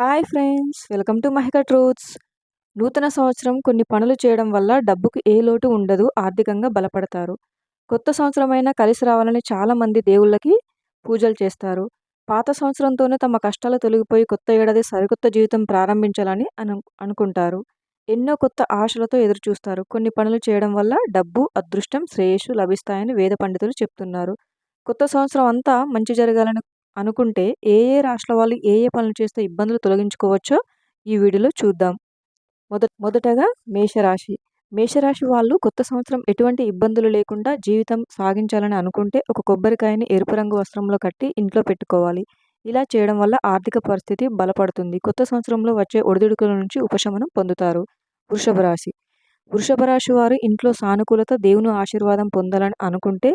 Hi friends welcome to Mahika truths. నూతన సంవత్సరం కొన్ని పనులు చేయడం వల్ల డబ్బుకు ఏ లోటు ఉండదు ఆర్థికంగా బలపడతారు. కొత్త సంవత్సరమైనా కలిసి రావాలని చాలామంది దేవుళ్ళకి పూజలు చేస్తారు. పాత సంవత్సరంతోనే తమ కష్టాలు తొలగిపోయి కొత్త ఏడాది సరికొత్త జీవితం ప్రారంభించాలని అను అనుకుంటారు. ఎన్నో కొత్త ఆశలతో ఎదురు చూస్తారు కొన్ని పనులు చేయడం వల్ల డబ్బు అదృష్టం శ్రేయస్సు లభిస్తాయని వేద పండితులు చెప్తున్నారు. కొత్త సంవత్సరం అంతా మంచి జరగాలని అనుకుంటే ఏ ఏ రాష్ట్రాల వాళ్ళు ఏ ఏ పనులు చేస్తే ఇబ్బందులు తొలగించుకోవచ్చో ఈ వీడియోలో చూద్దాం. మొద మొదటగా మేషరాశి. మేషరాశి వాళ్ళు కొత్త సంవత్సరం ఎటువంటి ఇబ్బందులు లేకుండా జీవితం సాగించాలని అనుకుంటే ఒక కొబ్బరికాయని ఎరుపు రంగు వస్త్రంలో కట్టి ఇంట్లో పెట్టుకోవాలి. ఇలా చేయడం వల్ల ఆర్థిక పరిస్థితి బలపడుతుంది. కొత్త సంవత్సరంలో వచ్చే ఒడిదుడుకుల నుంచి ఉపశమనం పొందుతారు వృషభ రాశి వృషభ రాశి వారు ఇంట్లో సానుకూలత దేవుని ఆశీర్వాదం పొందాలని అనుకుంటే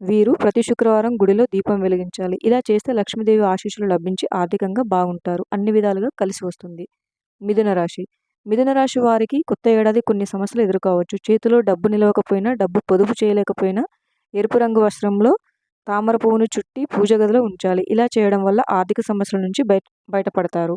వీరు ప్రతి శుక్రవారం గుడిలో దీపం వెలిగించాలి. ఇలా చేస్తే లక్ష్మీదేవి ఆశీస్సులు లభించి ఆర్థికంగా బాగుంటారు. అన్ని విధాలుగా కలిసి వస్తుంది. మిథున రాశి. మిథున రాశి వారికి కొత్త ఏడాది కొన్ని సమస్యలు ఎదుర్కోవచ్చు. చేతిలో డబ్బు నిలవకపోయినా డబ్బు పొదుపు చేయలేకపోయినా ఎరుపు రంగు వస్త్రంలో తామర పువ్వును చుట్టి పూజ గదిలో ఉంచాలి. ఇలా చేయడం వల్ల ఆర్థిక సమస్యల నుంచి బయట బయటపడతారు.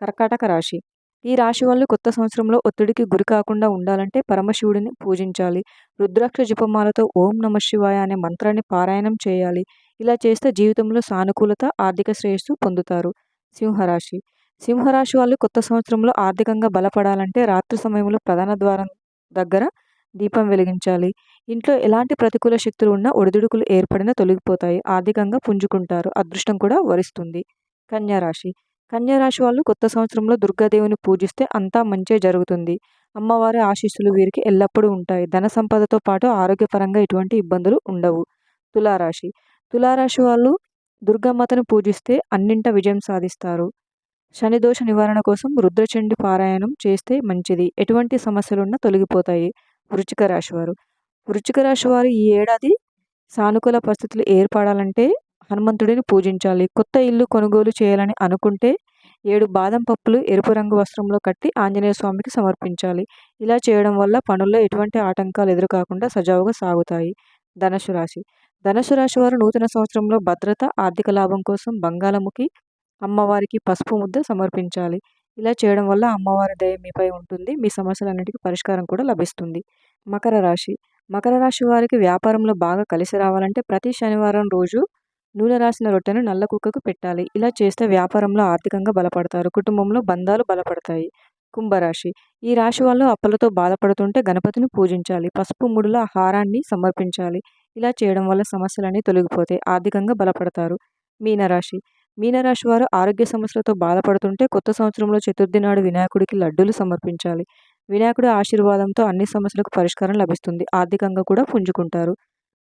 కర్కాటక రాశి. ఈ రాశి వాళ్ళు కొత్త సంవత్సరంలో ఒత్తిడికి గురి కాకుండా ఉండాలంటే పరమశివుడిని పూజించాలి. రుద్రాక్ష జపమాలతో ఓం నమ శివాయ అనే మంత్రాన్ని పారాయణం చేయాలి. ఇలా చేస్తే జీవితంలో సానుకూలత ఆర్థిక శ్రేయస్సు పొందుతారు. సింహరాశి. సింహరాశి వాళ్ళు కొత్త సంవత్సరంలో ఆర్థికంగా బలపడాలంటే రాత్రి సమయంలో ప్రధాన ద్వారం దగ్గర దీపం వెలిగించాలి. ఇంట్లో ఎలాంటి ప్రతికూల శక్తులు ఉన్నా ఒడిదుడుకులు ఏర్పడినా తొలగిపోతాయి. ఆర్థికంగా పుంజుకుంటారు. అదృష్టం కూడా వరిస్తుంది. కన్యారాశి. కన్యారాశి వాళ్ళు కొత్త సంవత్సరంలో దుర్గాదేవిని పూజిస్తే అంతా మంచే జరుగుతుంది. అమ్మవారి ఆశీస్సులు వీరికి ఎల్లప్పుడూ ఉంటాయి. ధన సంపదతో పాటు ఆరోగ్యపరంగా ఎటువంటి ఇబ్బందులు ఉండవు. తులారాశి. తులారాశి వాళ్ళు దుర్గామాతను పూజిస్తే అన్నింట విజయం సాధిస్తారు. శనిదోష నివారణ కోసం రుద్రచండి పారాయణం చేస్తే మంచిది. ఎటువంటి సమస్యలున్నా తొలగిపోతాయి. వృచ్చిక రాశి వారు. వృచ్చిక రాశి వారు ఈ ఏడాది సానుకూల పరిస్థితులు ఏర్పడాలంటే హనుమంతుడిని పూజించాలి. కొత్త ఇల్లు కొనుగోలు చేయాలని అనుకుంటే ఏడు బాదం పప్పులు ఎరుపు రంగు వస్త్రంలో కట్టి ఆంజనేయ స్వామికి సమర్పించాలి. ఇలా చేయడం వల్ల పనుల్లో ఎటువంటి ఆటంకాలు ఎదురుకాకుండా సజావుగా సాగుతాయి. ధనుసు రాశి. ధనుసు రాశి వారు నూతన సంవత్సరంలో భద్రత ఆర్థిక లాభం కోసం బంగాళముఖి అమ్మవారికి పసుపు ముద్ద సమర్పించాలి. ఇలా చేయడం వల్ల అమ్మవారి దయ మీపై ఉంటుంది. మీ సమస్యలన్నిటికీ పరిష్కారం కూడా లభిస్తుంది. మకర రాశి. మకర రాశి వారికి వ్యాపారంలో బాగా కలిసి రావాలంటే ప్రతి శనివారం రోజు నూనె రాసిన రొట్టెను నల్ల కుక్కకు పెట్టాలి. ఇలా చేస్తే వ్యాపారంలో ఆర్థికంగా బలపడతారు. కుటుంబంలో బంధాలు బలపడతాయి. కుంభరాశి. ఈ రాశి వాళ్ళు అప్పలతో బాధపడుతుంటే గణపతిని పూజించాలి. పసుపు ముడుల హారాన్ని సమర్పించాలి. ఇలా చేయడం వల్ల సమస్యలన్నీ తొలగిపోతాయి. ఆర్థికంగా బలపడతారు. మీనరాశి. మీనరాశి వారు ఆరోగ్య సమస్యలతో బాధపడుతుంటే కొత్త సంవత్సరంలో చతుర్థి నాడు వినాయకుడికి లడ్డూలు సమర్పించాలి. వినాయకుడి ఆశీర్వాదంతో అన్ని సమస్యలకు పరిష్కారం లభిస్తుంది. ఆర్థికంగా కూడా పుంజుకుంటారు.